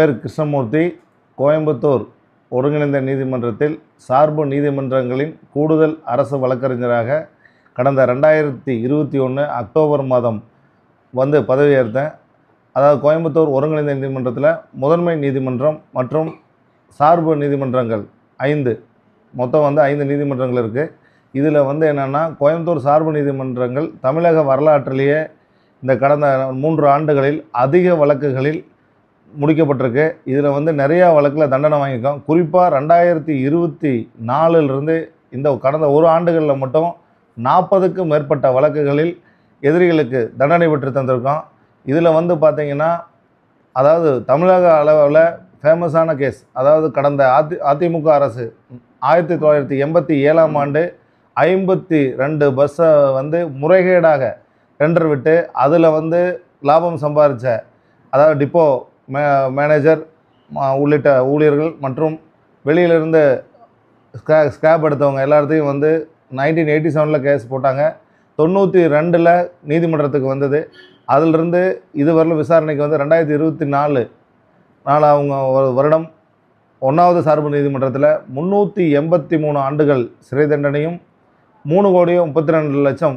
பேர் கிருஷ்ணமூர்த்தி கோயம்புத்தூர் ஒருங்கிணைந்த நீதிமன்றத்தில் சார்பு நீதிமன்றங்களின் கூடுதல் அரசு வழக்கறிஞராக கடந்த ரெண்டாயிரத்தி இருபத்தி ஒன்று அக்டோபர் மாதம் வந்து பதவியேற்றேன். அதாவது கோயம்புத்தூர் ஒருங்கிணைந்த நீதிமன்றத்தில் முதன்மை நீதிமன்றம் மற்றும் சார்பு நீதிமன்றங்கள் ஐந்து. மொத்தம் வந்து ஐந்து நீதிமன்றங்கள் இருக்குது இதில் வந்து என்னென்னா கோயம்புத்தூர் சார்பு நீதிமன்றங்கள் தமிழக வரலாற்றிலேயே இந்த கடந்த மூன்று ஆண்டுகளில் அதிக வழக்குகளில் முடிக்கப்பட்டிருக்கு. இதில் வந்து நிறையா வழக்கில் தண்டனை வாங்கியிருக்கோம். குறிப்பாக ரெண்டாயிரத்தி இருபத்தி நாலுலேருந்து இந்த கடந்த ஒரு ஆண்டுகளில் மட்டும் நாற்பதுக்கும் மேற்பட்ட வழக்குகளில் எதிரிகளுக்கு தண்டனை பெற்று தந்திருக்கோம். இதில் வந்து பார்த்திங்கன்னா அதாவது தமிழக அளவில் ஃபேமஸான கேஸ் அதாவது கடந்த அதி அதிமுக அரசு ஆயிரத்தி தொள்ளாயிரத்தி எண்பத்தி ஏழாம் ஆண்டு ஐம்பத்தி ரெண்டு பஸ்ஸை வந்து முறைகேடாக டெண்டர் விட்டு அதில் வந்து லாபம் சம்பாதிச்ச அதாவது டிப்போ மே மேனேஜர் உள்ளிட்ட ஊழியர்கள் மற்றும் வெளியிலிருந்து ஸ்கே ஸ்கேப் எடுத்தவங்க எல்லாத்தையும் வந்து நைன்டீன் எயிட்டி செவனில் கேஸ் போட்டாங்க. தொண்ணூற்றி ரெண்டில் நீதிமன்றத்துக்கு வந்தது. அதிலிருந்து இதுவரையிலும் விசாரணைக்கு வந்து ரெண்டாயிரத்தி இருபத்தி நாலு நாலு அவங்க ஒரு வருடம் ஒன்றாவது சார்பு நீதிமன்றத்தில் முந்நூற்றி எண்பத்தி மூணு ஆண்டுகள் சிறை தண்டனையும் மூணு கோடியும் முப்பத்தி ரெண்டு லட்சம்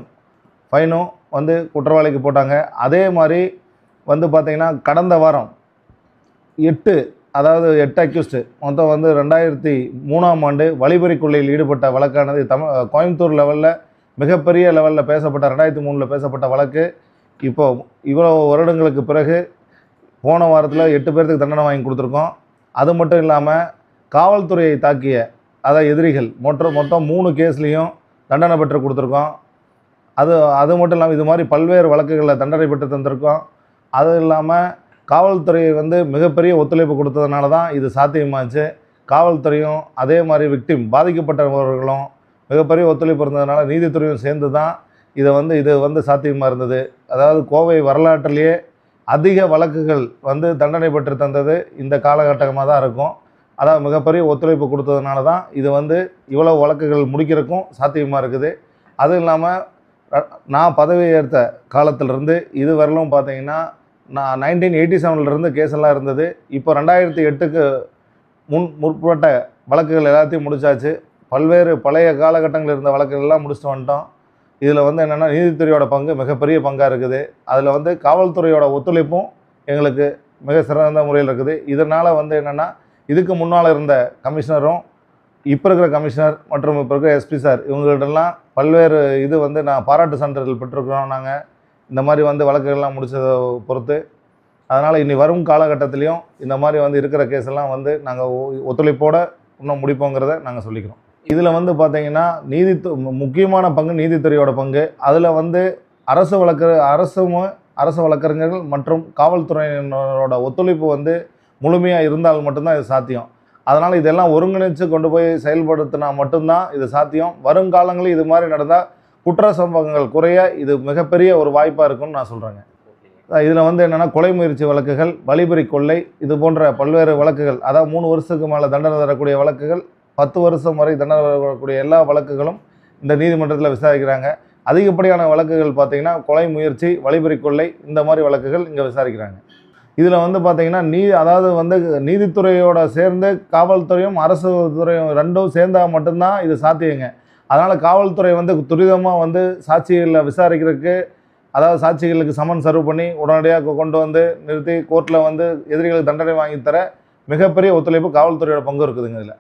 ஃபைனும் வந்து குற்றவாளிக்கு போட்டாங்க. அதே மாதிரி வந்து பார்த்திங்கன்னா கடந்த வாரம் எட்டு அதாவது எட்டு அக்யூஸ்டு மொத்தம் வந்து ரெண்டாயிரத்தி மூணாம் ஆண்டு வழிபறி கொள்ளையில் ஈடுபட்ட வழக்கானது தமிழ் கோயம்புத்தூர் லெவலில் மிகப்பெரிய லெவலில் பேசப்பட்ட ரெண்டாயிரத்தி மூணில் பேசப்பட்ட வழக்கு. இப்போ இவ்வளோ வருடங்களுக்கு பிறகு போன வாரத்தில் எட்டு பேர்த்துக்கு தண்டனை வாங்கி கொடுத்துருக்கோம். அது மட்டும் இல்லாமல் காவல்துறையை தாக்கிய அதை எதிரிகள் மொத்தம் மொத்தம் மூணு கேஸ்லேயும் தண்டனை பெற்று கொடுத்துருக்கோம். அது அது மட்டும் இல்லாமல் இது மாதிரி பல்வேறு வழக்குகளில் தண்டனை பெற்று தந்திருக்கோம். அது இல்லாமல் காவல்துறை வந்து மிகப்பெரிய ஒத்துழைப்பு கொடுத்ததுனால தான் இது சாத்தியமாச்சு. காவல்துறையும் அதே மாதிரி விக்டிம் பாதிக்கப்பட்டவர்களும் மிகப்பெரிய ஒத்துழைப்பு இருந்ததுனால நீதித்துறையும் சேர்ந்து தான் இதை வந்து இது வந்து சாத்தியமாக இருந்தது. அதாவது கோவை வரலாற்றிலேயே அதிக வழக்குகள் வந்து தண்டனை பெற்று தந்தது இந்த காலகட்டமாக தான் இருக்கும். அதாவது மிகப்பெரிய ஒத்துழைப்பு கொடுத்ததுனால தான் இது வந்து இவ்வளோ வழக்குகள் முடிக்கிறதுக்கும் சாத்தியமாக இருக்குது. அதுவும் இல்லாமல் நான் பதவி ஏற்ற காலத்திலிருந்து இது வரலும் பார்த்தீங்கன்னா நான் நைன்டீன் எயிட்டி செவன்லேருந்து கேஸ் எல்லாம் இருந்தது. இப்போ ரெண்டாயிரத்தி எட்டுக்கு முன் முற்பட்ட வழக்குகள் எல்லாத்தையும் முடிச்சாச்சு. பல்வேறு பழைய காலகட்டங்களில் இருந்த வழக்குகள் எல்லாம் முடிச்சுட்டு வந்துட்டோம். இதில் வந்து என்னென்னா நீதித்துறையோட பங்கு மிகப்பெரிய பங்காக இருக்குது. அதில் வந்து காவல்துறையோட ஒத்துழைப்பும் எங்களுக்கு மிக சிறந்த முறையில் இருக்குது. இதனால் வந்து என்னென்னா இதுக்கு முன்னால் இருந்த கமிஷனரும் இப்போ இருக்கிற கமிஷனர் மற்றும் இப்போ இருக்கிற எஸ்பி சார் இவங்கள்ட்டெல்லாம் பல்வேறு இது வந்து நான் பாராட்டு சான்றிதழ் பெற்றிருக்கிறோம் நாங்கள் இந்த மாதிரி வந்து வழக்குகள்லாம் முடிச்சதை பொறுத்து அதனால் இனி வரும் காலகட்டத்திலையும் இந்த மாதிரி வந்து இருக்கிற கேஸ் எல்லாம் வந்து நாங்கள் ஒத்துழைப்போடு இன்னும் முடிப்போங்கிறத நாங்கள் சொல்லிக்கிறோம். இதில் வந்து பார்த்திங்கன்னா நீதித்து முக்கியமான பங்கு நீதித்துறையோட பங்கு. அதில் வந்து அரசு வழக்கு அரசும் அரசு வழக்கறிஞர்கள் மற்றும் காவல்துறையினரோட ஒத்துழைப்பு வந்து முழுமையாக இருந்தால் மட்டும்தான் இது சாத்தியம். அதனால் இதெல்லாம் ஒருங்கிணைச்சு கொண்டு போய் செயல்படுத்தினா மட்டும்தான் இது சாத்தியம். வருங்காலங்களில் இது மாதிரி நடந்தால் குற்ற சம்பவங்கள் குறைய இது மிகப்பெரிய ஒரு வாய்ப்பாக இருக்கும்னு நான் சொல்கிறேங்க இதில் வந்து என்னென்னா கொலை முயற்சி வழக்குகள் வழிபறி கொள்ளை இது போன்ற பல்வேறு வழக்குகள் அதாவது மூணு வருஷத்துக்கு மேலே தண்டனை தரக்கூடிய வழக்குகள் பத்து வருஷம் வரை தண்டனை வரக்கூடிய எல்லா வழக்குகளும் இந்த நீதிமன்றத்தில் விசாரிக்கிறாங்க. அதிகப்படியான வழக்குகள் பார்த்தீங்கன்னா கொலை முயற்சி வழிபறி கொள்ளை இந்த மாதிரி வழக்குகள் இங்கே விசாரிக்கிறாங்க. இதில் வந்து பார்த்தீங்கன்னா நீ அதாவது வந்து நீதித்துறையோட சேர்ந்து காவல்துறையும் அரசு துறையும் ரெண்டும் சேர்ந்தால் மட்டும்தான் இது சாத்தியங்க. அதனால் காவல்துறை வந்து துரிதமாக வந்து சாட்சிகளை விசாரிக்கிறதுக்கு அதாவது சாட்சிகளுக்கு சமன் சர்வ் பண்ணி உடனடியாக கொண்டு வந்து நிறுத்தி கோர்ட்டில் வந்து எதிரிகளுக்கு தண்டனை வாங்கி தர மிகப்பெரிய ஒத்துழைப்பு காவல்துறையோட பங்கு இருக்குதுங்க இதில்.